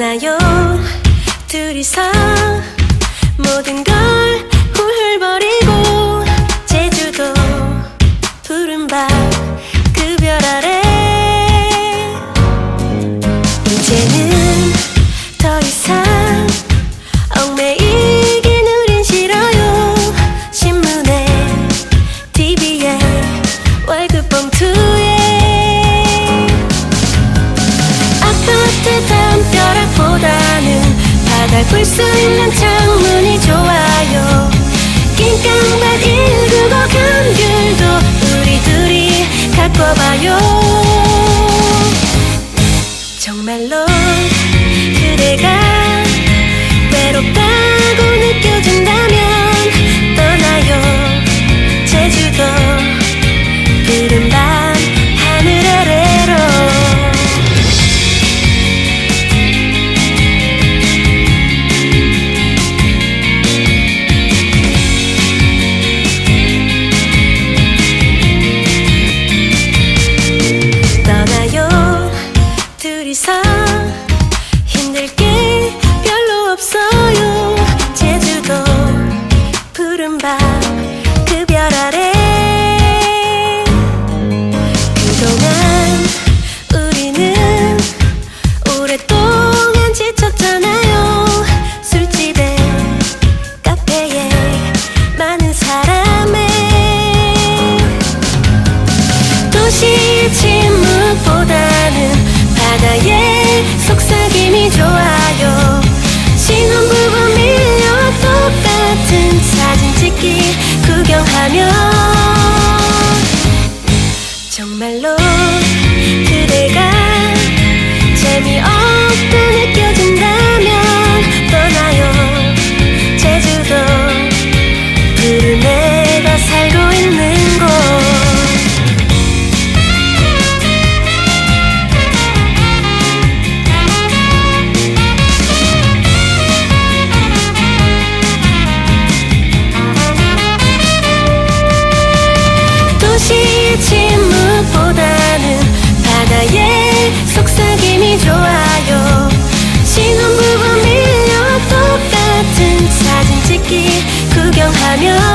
떠나요. 둘이서 모든 걸 수 있는 창문이 좋아요. 낑깡밭 195 감귤도 우리 둘이 갖고 와봐요. 정말로 그대가 외롭다고 느껴진다면 별 아래. 그동안 우리는 오랫동안 지쳤잖아요. 술집에 카페에 많은 사람에. 도시의 침묵보다 구경하며